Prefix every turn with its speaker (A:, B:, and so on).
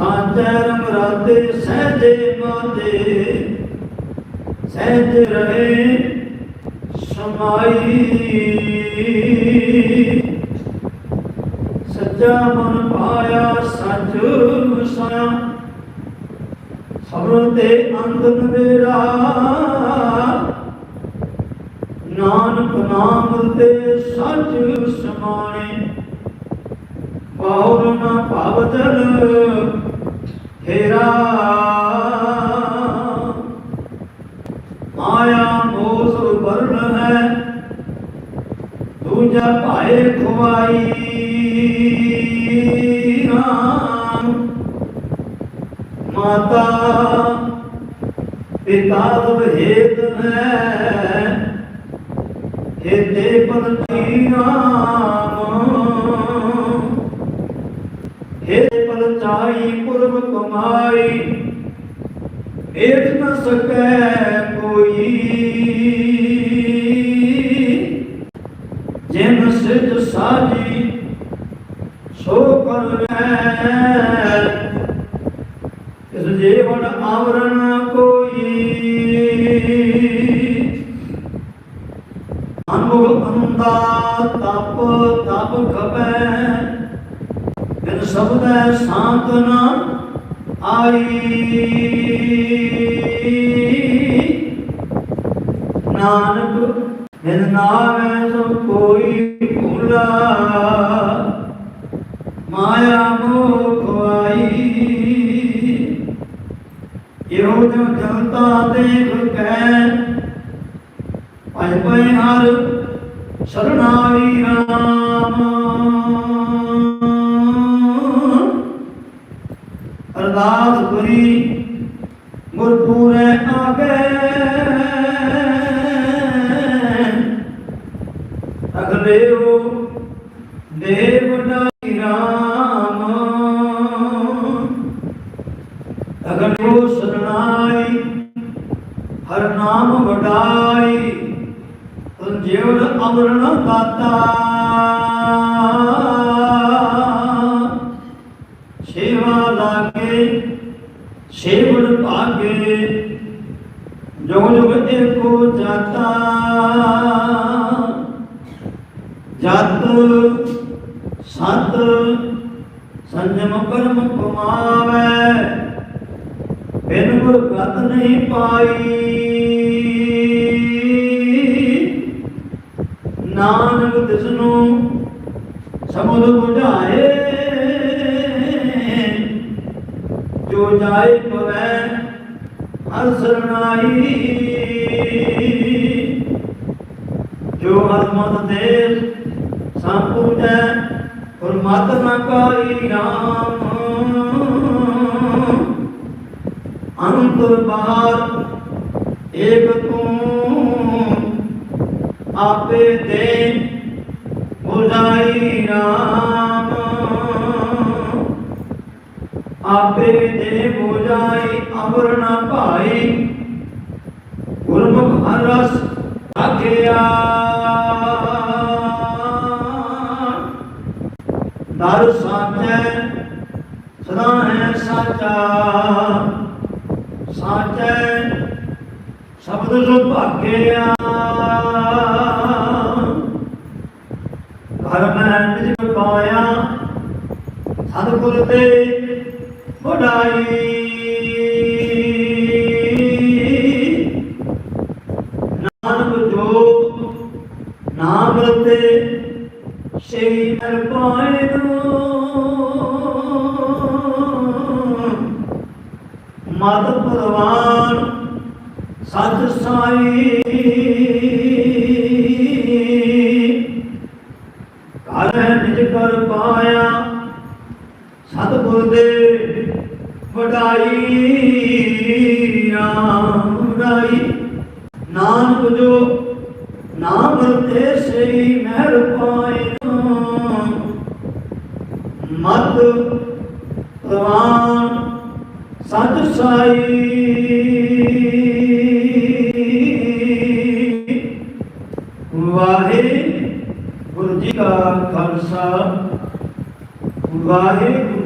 A: ਸਾਚੈ ਰਮ ਸਹਜੇ ਮਾਤੇ, ਸਹਿਜ ਰਹੇ ਸਮਾਈ। ਸੱਚਾ ਮਨ ਪਾਇਆ ਸੱਚ ਵਸਾਇਆ ਸਬਰ ਤੇ ਅੰਤ ਮੇਰਾ ਨਾਨਕ ਨਾਮ ਤੇ ਸੱਚ ਸਮਾਣੇ ਬਹੁਰ ਨਾ ਭਵਜਲ ਹੇਰਾ ਮਾਇਆ ਮੋਸ ਵਰਨ ਹੈ ਦੂਜਾ ਭਾਏ ਖੁਆਈ ਰਾਮ। ਮਾਤਾ, ਪਿਤਾ ਭੇਦ ਹੈ, ਹੇਤੇ ਪਦ ਰਾਮ। ਹੇਤੇ ਪਦ ਕਮਾਈ ਏਕ ਨ ਸਕੈ ਕੋਈ। ਜਿਨ ਸਿਧ ਸਾਜੀ, ਸੋ ਕਰੈ ਇਸ ਜੀਵਨ ਆਵਰਣ ਕੋਈ। ਅਨੁਭ ਅੰਦਾ ਤਪ ਤਪ ਖਪੈ। ਬਿਨ ਸਬਦੈ ਸ਼ਾਂਤ ਨਾ ਨਾਨਕ, ਬਿਨ ਨਾਮੈ ਸੋ ਕੋਈ ਭੂਲਾ। ਮਾਇਆ ਮੋਹ ਖਵਾਈ ਇਹੋ ਜੋ ਜਨਤਾ ਦੇਖ ਕੈ ਭੈ ਭੈ ਹਰ ਸਰਣਾਈ ਰਾਮ। ਅਰਦਾਸ ਕਰੀ ਗੁਰਪੂਰੇ ਆਗੇ। ਅਗਲੇਓ ਦੇਵ ਨਾਈ ਰਾਮ। ਅਗਲੇਓ ਸਰਣਾਈ ਹਰ ਨਾਮ ਵਡਾਈ ਤੁਨ ਜੀਵਨ ਅਮਰਨ ਦਾਤਾ ਸੇਵਾ ਲਾਗੇ, ਸੇਵਨ ਭਾਗੇ, ਜੁਗ ਜੁਗ ਏਕੋ ਜਾਤਾ। ਜਤ, ਸਤ, ਸੰਜਮ ਕਰਮ ਕਮਾਵੇ, ਬਿਨ ਗੁਰ ਗਤ ਨਹੀਂ ਪਾਈ। ਨਾਨਕ ਤਿਸਨੂੰ ਸਮੁਦ 부 ਜਾਏ ਪਵੈ ਹਰ ਸਰਣਾਈ ਜੋ ਹਰਮਤ ਦੇ ਸੰਪੂਜੈ ਗੁਰਮਤਿ ਨ ਕਾਈ ਰਾਮ। ਅੰਤਰ ਬਾਹਰ ਏਕ ਤੂੰ, ਆਪੇ ਦੇ ਬੁਝਾਈ ਆਪੇ ਦੇ ਬੁਝਾਈ ਅਮਰ ਨ ਭਾਈ ਗੁਰਮੁਖ ਹਰ ਰਸ ਆਖਿਆ। ਦਰ ਸਾਚੈ ਸਦਾ ਹੈ ਸਾਚਾ। ਸਾਚੈ, ਸ਼ਬਦ ਸੁਭਾਗਿਆ ਘਰ ਮੈਂ ਨਿਜ ਪਾਇਆ, ਸਤਿਗੁਰ ਤੇ ਵਡਾਈ ਨਾਨਕ ਜੋ ਨਾਮ ਰਤੇ ਸੇਈ ਨਰ ਪਾਏ ਮਦ ਪ੍ਰਵਾਨ ਸਤ ਸਾਈ ਵਡਾਈ ਰਾਮ ਵਡਾਈ ਨਾਨਕ ਜੋ ਨਾਮ ਰਤੇ ਸਈ ਮਹਿਰ ਪਾਏ ਮਤ ਪ੍ਰਵਾਨ ਸਤ ਸਾਈ। ਵਾਹਿਗੁਰੂ ਜੀ ਕਾ ਖਾਲਸਾ ਵਾਹਿਗੁਰੂ